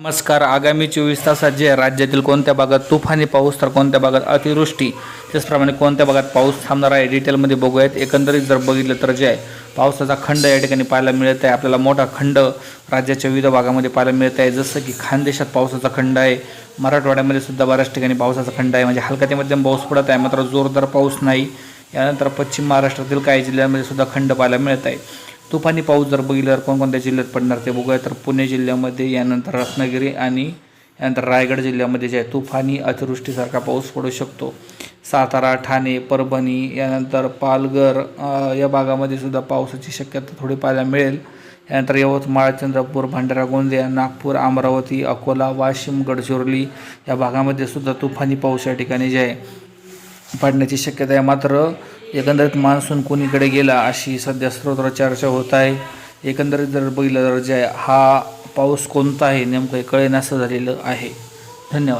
नमस्कार. आगामी चोवीस तासात जे आहे, राज्यातील कोणत्या भागात तुफानी पाऊस तर कोणत्या भागात अतिवृष्टी त्याचप्रमाणे कोणत्या भागात पाऊस थांबणार आहे डिटेलमध्ये बघूयात. एकंदरीत जर बघितलं तर जे आहे पावसाचा खंड या ठिकाणी पाहायला मिळत आहे. आपल्याला मोठा खंड राज्याच्या विविध भागामध्ये पाहायला मिळत आहे. जसं की खानदेशात पावसाचा खंड आहे मराठवाड्यामध्ये सुद्धा बऱ्याच ठिकाणी पावसाचा खंड आहे. म्हणजे हलका ते मध्यम पाऊस पडत आहे मात्र जोरदार पाऊस नाही. यानंतर पश्चिम महाराष्ट्रातील काही जिल्ह्यांमध्ये सुद्धा खंड पाहायला मिळत आहे. तुफानी पाऊस जर बघितल्यावर कोणकोणत्या जिल्ह्यात पडणार ते बघूया. तर पुणे जिल्ह्यामध्ये यानंतर रत्नागिरी आणि यानंतर रायगड जिल्ह्यामध्ये जे आहे तुफानी अतिवृष्टीसारखा पाऊस पडू शकतो. सातारा ठाणे परभणी यानंतर पालघर या भागामध्ये सुद्धा पावसाची शक्यता थोडी पाहायला मिळेल. यानंतर यवतमाळ चंद्रपूर भंडारा गोंदिया नागपूर अमरावती अकोला वाशिम गडचिरोली या भागामध्ये सुद्धा तुफानी पाऊस या ठिकाणी जे आहे पडण्याची शक्यता आहे. मात्र एकंदरीत मान्सून कोणीकडे गेला अशी सध्या स्रोत्र चर्चा होत आहे. एकंदरीत जर बघितलं तर जे आहे, हा पाऊस कोणता आहे नेमकं कळेनासं झालेलं आहे. धन्यवाद.